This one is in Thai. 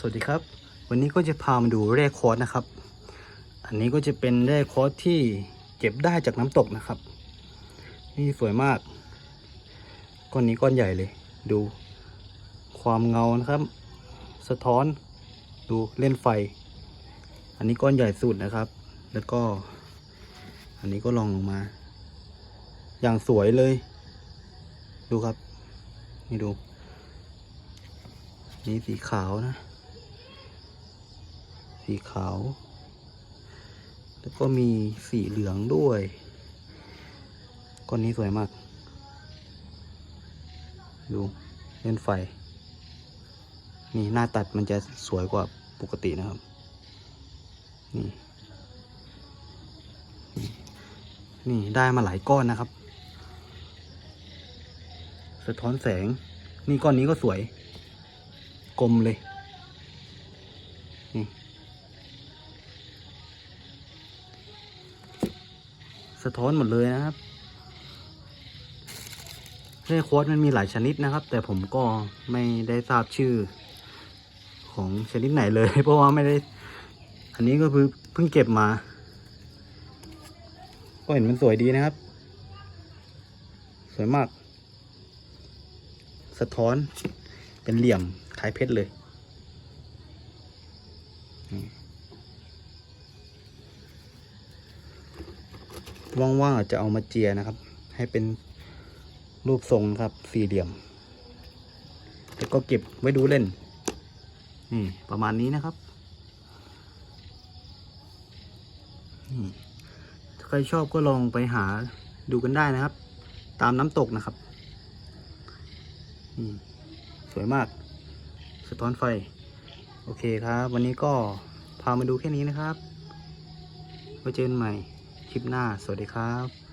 สวัสดีครับ วันนี้ก็จะพามาดูแร่คอร์สนะครับ อันนี้ก็จะเป็นแร่คอร์สที่เก็บได้จากน้ำตกนะครับ นี่สวยมากก้อนนี้ก้อนใหญ่เลย ดูความเงานะครับ สะท้อนดูเล่นไฟ อันนี้ก้อนใหญ่สุดนะครับ แล้วก็ อันนี้ก็ลองลงมา อย่างสวยเลย ดูครับ นี่ดูนี่สีขาวนะ สีขาว แล้วก็มีสีเหลืองด้วยก้อนนี้สวยมาก ดูเล่นไฟ นี่หน้าตัดมันจะสวยกว่าปกตินะครับ นี่ นี่นี่ได้มาหลายก้อนนะครับ สะท้อนแสง นี่ก้อนนี้ก็สวย กลมเลย สะท้อนหมดเลยนะครับเร่โค้ดมันมีหลายชนิดนะครับ แต่ผมก็ไม่ได้ทราบชื่อ ของชนิดไหนเลย เพราะว่าไม่ได้ อันนี้ก็คือเพิ่งเก็บมา ก็เห็นมันสวยดีนะครับ สวยมาก สะท้อนเป็นเหลี่ยมคล้ายเพชรเลย ว่างๆอาจจะเอามาเจียนะครับ ให้เป็นรูปทรงครับ สี่เหลี่ยมแล้วก็เก็บไว้ดูเล่น นี่ประมาณนี้นะครับนี่ใครชอบก็ลองไปหาดูกันได้นะครับ ตามน้ำตกนะครับอืมสวยมาก สะท้อนไฟ โอเคครับ วันนี้ก็พามาดูแค่นี้นะครับไว้เจอกันใหม่ คลิปหน้า สวัสดีครับ